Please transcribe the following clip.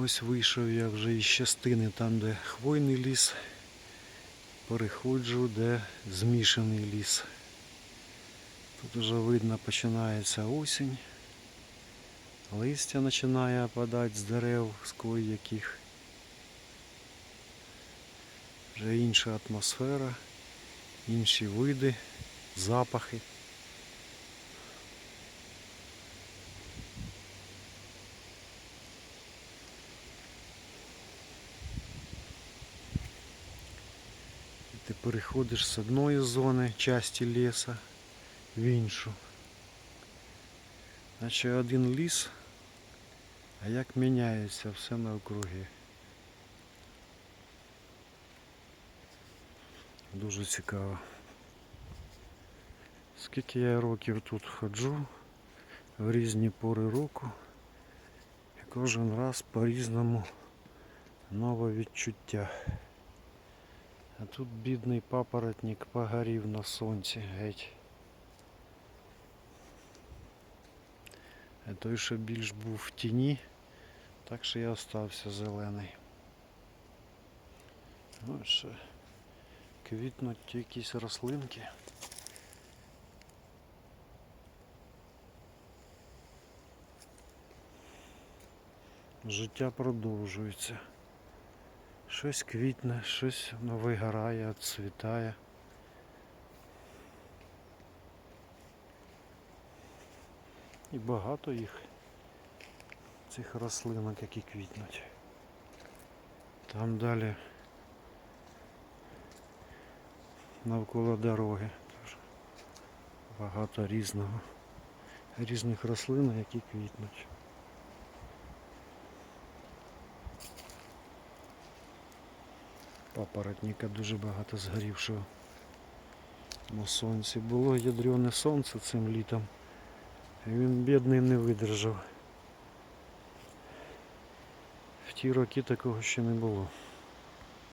Ось вийшов я вже із частини там, де хвойний ліс, переходжу, де змішаний ліс. Тут вже видно починається осінь. Листя починає опадати з дерев, з кое-яких. Вже інша атмосфера, інші види, запахи. Ти переходиш з одної зони часті ліса в іншу. Наче один ліс, а як міняється все навкруги. Дуже цікаво. Скільки я років тут ходжу в різні пори року. І кожен раз по-різному нове відчуття. А тут бідний папоротник погорів на сонці геть. А той, що більш був в тіні, так що я остався зелений. Ну, ще квітнуть якісь рослинки. Життя продовжується. Щось квітне, щось вигорає, відцвітає. І багато їх, цих рослинок, які квітнуть. Там далі навколо дороги багато різного, різних рослин, які квітнуть. Папоротника дуже багато згорівшого на сонці. Було ядрене сонце цим літом. І він бідний не видержав. В ті роки такого ще не було.